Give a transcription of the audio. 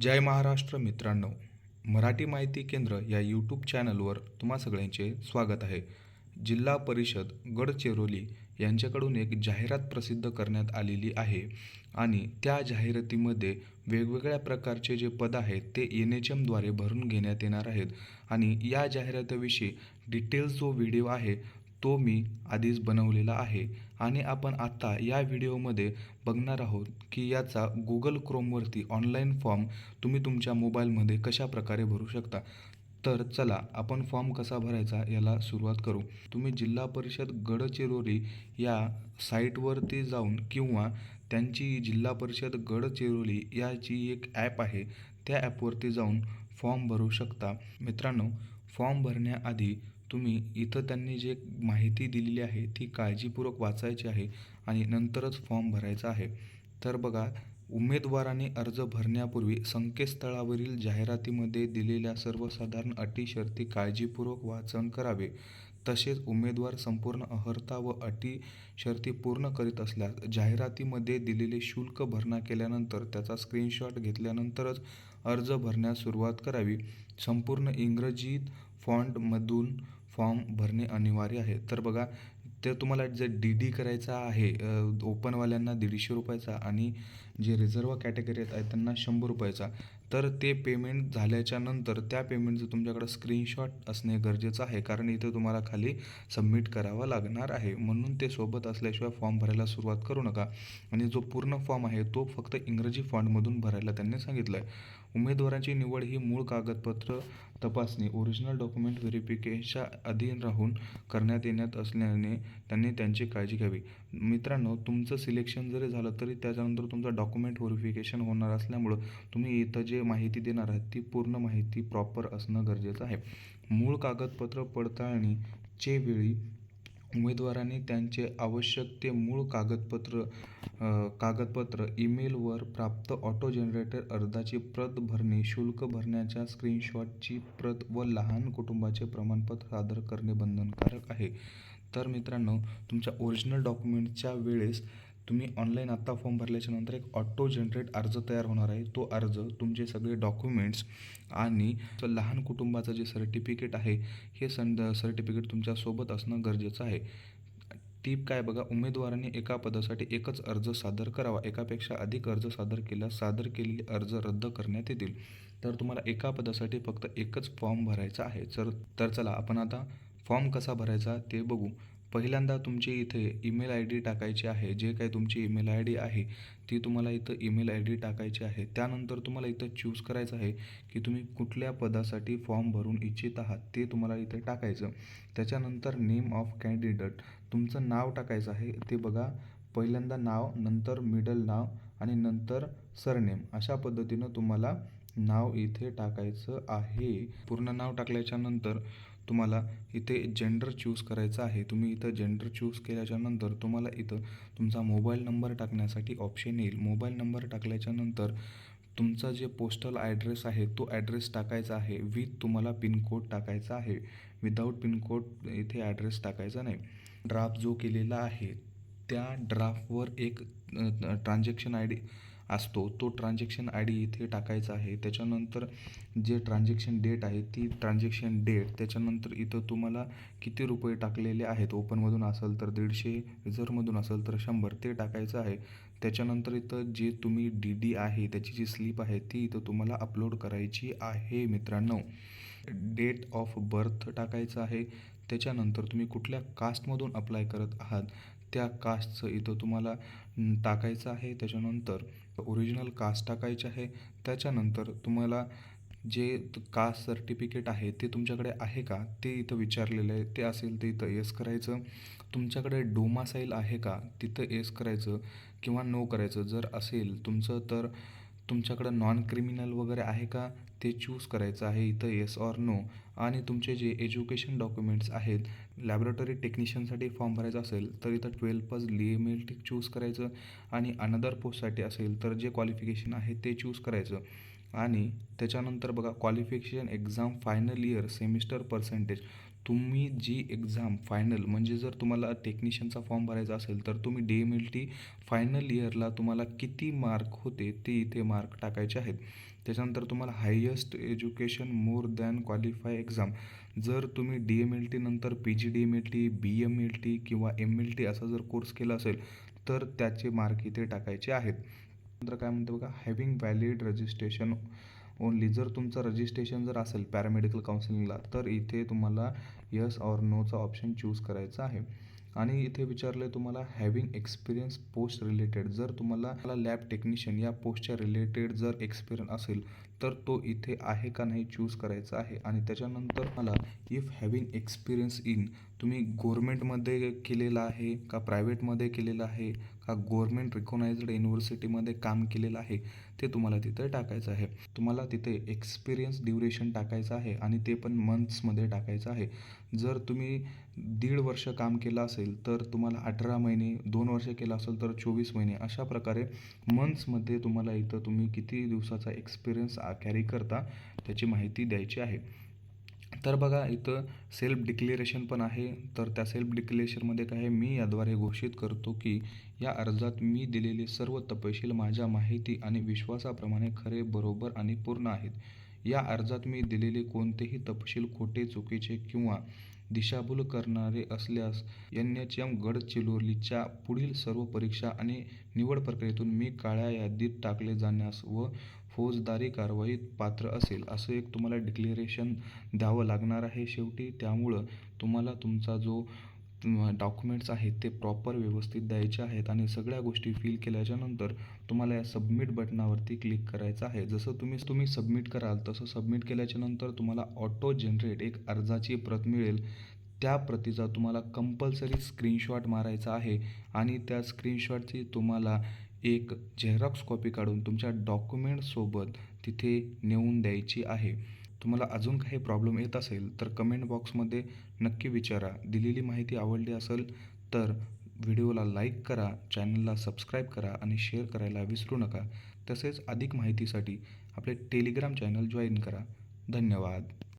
जय महाराष्ट्र मित्रांनो. मराठी माहिती केंद्र या यूट्यूब चॅनलवर तुम्हा सगळ्यांचे स्वागत आहे. जिल्हा परिषद गडचिरोली यांच्याकडून एक जाहिरात प्रसिद्ध करण्यात आलेली आहे आणि त्या जाहिरातीमध्ये वेगवेगळ्या प्रकारचे जे पद आहेत ते एन एच एमद्वारे भरून घेण्यात येणार आहेत. आणि या जाहिरातीविषयी डिटेल्स जो व्हिडिओ आहे तो मी आधीच बनवलेला आहे आणि आपण आत्ता या व्हिडिओमध्ये बघणार आहोत की याचा गुगल क्रोमवरती ऑनलाईन फॉर्म तुम्ही तुमच्या मोबाईलमध्ये कशा प्रकारे भरू शकता. तर चला आपण फॉर्म कसा भरायचा याला सुरुवात करू. तुम्ही जिल्हा परिषद गडचिरोली या साईटवरती जाऊन किंवा त्यांची जिल्हा परिषद गडचिरोली याची एक ॲप आहे त्या ॲपवरती जाऊन फॉर्म भरू शकता. मित्रांनो फॉर्म भरण्याआधी तुम्ही इथं त्यांनी जे माहिती दिलेली आहे ती काळजीपूर्वक वाचायची आहे आणि नंतरच फॉर्म भरायचा आहे. तर बघा उमेदवाराने अर्ज भरण्यापूर्वी संकेतस्थळावरील जाहिरातीमध्ये दिलेल्या सर्वसाधारण अटी शर्ती काळजीपूर्वक वाचन करावे. तसेच उमेदवार संपूर्ण अर्हता व अटी शर्ती पूर्ण करीत असल्यास जाहिरातीमध्ये दिलेले शुल्क भरणा केल्यानंतर त्याचा स्क्रीनशॉट घेतल्यानंतरच अर्ज भरण्यास सुरुवात करावी. संपूर्ण इंग्रजीत फॉन्टमधून फॉर्म भरणे अनिवार्य आहे. तर बघा ते तुम्हाला जे डी डी करायचा आहे ओपनवाल्यांना दीडशे रुपयाचा आणि जे रिझर्व कॅटेगरी आहेत त्यांना शंभर रुपयाचा. तर ते पेमेंट झाल्याच्यानंतर त्या पेमेंटचं तुमच्याकडं स्क्रीनशॉट असणे गरजेचं आहे. कारण इथे तुम्हाला खाली सबमिट करावा लागणार आहे. म्हणून ते सोबत असल्याशिवाय फॉर्म भरायला सुरुवात करू नका. आणि जो पूर्ण फॉर्म आहे तो फक्त इंग्रजी फॉन्टमधून भरायला त्यांनी सांगितलं आहे उमेदवारांची निवड ही मूळ कागदपत्र तपासणी ओरिजिनल डॉक्युमेंट व्हेरिफिकेशनच्या अधीन राहून करण्यात येण्यात असल्याने त्यांनी त्यांची काळजी घ्यावी. मित्रांनो तुमचं सिलेक्शन जरी झालं तरी त्याच्यानंतर तुमचं डॉक्युमेंट व्हेरिफिकेशन होणार असल्यामुळं तुम्ही इथं जे माहिती देणार आहात ती पूर्ण माहिती प्रॉपर असणं गरजेचं आहे. मूळ कागदपत्र पडताळणीचे वेळी उमेदवारांनी त्यांचे आवश्यक ते मूळ कागदपत्र कागदपत्र ईमेलवर प्राप्त ऑटो जनरेटर अर्जाची प्रत भरणे शुल्क भरण्याच्या स्क्रीनशॉटची प्रत व लहान कुटुंबाचे प्रमाणपत्र सादर करणे बंधनकारक आहे. तर मित्रांनो तुमच्या ओरिजिनल डॉक्युमेंटच्या वेळेस तुम्ही ऑनलाईन आत्ता फॉर्म भरल्याच्यानंतर एक ऑटो जनरेट अर्ज तयार होणार आहे. तो अर्ज तुमचे सगळे डॉक्युमेंट्स आणि लहान कुटुंबाचं जे सर्टिफिकेट आहे हे सं सर्टिफिकेट तुमच्यासोबत असणं गरजेचं आहे. टीप काय बघा उमेदवारांनी एका पदासाठी एकच अर्ज सादर करावा. एकापेक्षा अधिक अर्ज सादर केल्यास सादर केलेले अर्ज रद्द करण्यात येतील. तर तुम्हाला एका पदासाठी फक्त एकच फॉर्म भरायचा आहे. तर तर चला आपण आता फॉर्म कसा भरायचा ते बघू. पहिल्यांदा तुमची इथे ईमेल आय डी टाकायची आहे जे काही तुमची ईमेल आय डी आहे ती तुम्हाला इथं ईमेल आय डी टाकायची आहे. त्यानंतर तुम्हाला इथं चूज करायचं आहे की तुम्ही कुठल्या पदासाठी फॉर्म भरून इच्छित आहात ते तुम्हाला इथे टाकायचं. त्याच्यानंतर नेम ऑफ कॅन्डिडेट तुमचं नाव टाकायचं आहे ते बघा. पहिल्यांदा नाव नंतर मिडल नाव आणि नंतर सरनेम अशा पद्धतीनं तुम्हाला नाव इथे टाकायचं आहे. पूर्ण नाव टाकल्याच्या नंतर तुम्हाला इथे जेंडर चूज करायचं आहे तुम्ही इथं जेंडर चूज केल्याच्यानंतर तुम्हाला इथं तुमचा मोबाईल नंबर टाकण्यासाठी ऑप्शन येईल. मोबाईल नंबर टाकल्याच्यानंतर तुमचा जे पोस्टल ॲड्रेस आहे तो ॲड्रेस टाकायचा आहे विथ तुम्हाला पिनकोड टाकायचा आहे. विदाऊट पिनकोड इथे ॲड्रेस टाकायचा नाही. ड्राफ्ट जो केलेला आहे त्या ड्राफ्टवर एक ट्रान्झॅक्शन आय डी असतो तो ट्रान्झॅक्शन आय डी इथे टाकायचा आहे. त्याच्यानंतर जे ट्रान्झॅक्शन डेट आहे ती ट्रान्झॅक्शन डेट त्याच्यानंतर इथं तुम्हाला किती रुपये टाकलेले आहेत? ओपनमधून असेल तर दीडशे रिझर्वमधून असेल तर शंभर ते टाकायचं आहे. त्याच्यानंतर इथं जे तुम्ही डी डी आहे त्याची जी स्लिप आहे ती इथं तुम्हाला अपलोड करायची आहे मित्रांनो. डेट ऑफ बर्थ टाकायचं आहे. त्याच्यानंतर तुम्ही कुठल्या कास्टमधून अप्लाय करत आहात त्या कास्टचं इथं तुम्हाला टाकायचं आहे. त्याच्यानंतर ओरिजिनल कास्ट टाकायचे आहे. त्याच्यानंतर तुम्हाला जे कास्ट सर्टिफिकेट आहे ते तुमच्याकडे आहे का? ते इथं विचारलेलं आहे. ते असेल ते इथं येस करायचं. तुमच्याकडे डोमासाईल आहे का? तिथं येस करायचं किंवा नो करायचं. जर असेल तुमचं तर तुमच्याकडं नॉन क्रिमिनल वगैरे आहे का? ते चूज करायचं आहे. इथं येस ऑर नो आणि तुमचे जे एज्युकेशन डॉक्युमेंट्स आहेत लॅबोरेटरी टेक्निशियनसाठी फॉर्म भरायचा असेल तर इथं ट्वेल्व पास ली चूज करायचं आणि अनदर पोस्टसाठी असेल तर जे क्वालिफिकेशन आहे ते चूज करायचं. आणि त्याच्यानंतर बघा qualification exam final year semester percentage तुम्ही जी एक्झाम फायनल म्हणजे जर तुम्हाला टेक्निशियनचा फॉर्म भरायचा असेल तर तुम्ही D M L T final इयरला तुम्हाला किती मार्क होते ते इथे मार्क टाकायचे आहेत. त्याच्यानंतर तुम्हाला highest education more than qualify exam जर तुम्ही डी एम एल टी नंतर P G D M L T B M L T किंवा एम एल टी असा जर कोर्स केला असेल तर त्याचे मार्क इथे टाकायचे आहेत. नंतर काय म्हणते बघा हॅव्हिंग व्हॅलिड रजिस्ट्रेशन ओनली जर तुमचं रजिस्ट्रेशन जर असेल पॅरामेडिकल काउन्सिलिंगला तर इथे तुम्हाला यस ऑर नोचा ऑप्शन चूज करायचा आहे. आणि इथे विचारलं आहे तुम्हाला हॅव्हिंग एक्सपिरियन्स पोस्ट रिलेटेड जर तुम्हाला लॅब टेक्निशियन या पोस्टच्या रिलेटेड जर एक्सपिरियन्स असेल तर तो इथे आहे का नाही चूज करायचा आहे. आणि त्याच्यानंतर मला इफ हॅव्हिंग एक्सपिरियन्स इन तुम्ही गोरमेंटमध्ये केलेलं आहे का प्रायव्हेटमध्ये केलेलं आहे गोरमेंट रिकॉनाइज्ड युनिव्हर्सिटीमध्ये काम केलेलं आहे ते तुम्हाला तिथे टाकायचं आहे. तुम्हाला तिथे एक्सपिरियन्स ड्युरेशन टाकायचं आहे आणि ते पण मंथ्समध्ये टाकायचं आहे. जर तुम्ही दीड वर्ष काम केलं असेल तर तुम्हाला अठरा महिने दोन वर्ष केलं असेल तर चोवीस महिने अशा प्रकारे मंथ्समध्ये तुम्हाला इथं तुम्ही किती दिवसाचा एक्सपिरियन्स कॅरी करता त्याची माहिती द्यायची आहे. तर बघा इथं सेल्फ डिक्लेरेशन पण आहे. तर त्या सेल्फ डिक्लेरेशनमध्ये काय आहे मी याद्वारे घोषित करतो की या अर्जात मी दिलेले सर्व तपशील माझ्या माहिती आणि विश्वासाप्रमाणे खरे बरोबर आणि पूर्ण आहेत. या अर्जात मी दिलेले कोणतेही तपशील खोटे चुकीचे किंवा दिशाभूल करणारे असल्यास एन एच एम गडचिरोलीच्या पुढील सर्व परीक्षा आणि निवड प्रक्रियेतून मी काळ्या यादीत टाकले जाण्यास व फौजदारी कारवाईत पात्र असेल असं एक तुम्हाला डिक्लेरेशन द्यावं लागणार आहे शेवटी. त्यामुळं तुम्हाला तुमचा जो डॉक्युमेंट्स आहेत ते प्रॉपर व्यवस्थित द्यायचे आहेत आणि सगळ्या गोष्टी फिल केल्याच्यानंतर तुम्हाला या सबमिट बटनावरती क्लिक करायचं आहे. जसं तुम्ही तुम्ही सबमिट कराल तसं सबमिट केल्याच्यानंतर तुम्हाला ऑटो जनरेट एक अर्जाची प्रत मिळेल. त्या प्रतीचा तुम्हाला कंपल्सरी स्क्रीनशॉट मारायचा आहे आणि त्या स्क्रीनशॉटची तुम्हाला एक झेरॉक्स कॉपी काढून तुमच्या डॉक्युमेंटसोबत तिथे नेऊन द्यायची आहे. तुम्हाला अजून काही प्रॉब्लेम येत असेल तर कमेंट बॉक्समध्ये नक्की विचारा. दिलेली माहिती आवडली असेल तर व्हिडिओला लाईक करा चॅनलला सबस्क्राईब करा आणि शेअर करायला विसरू नका. तसेच अधिक माहितीसाठी आपले टेलिग्राम चॅनल जॉईन करा. धन्यवाद.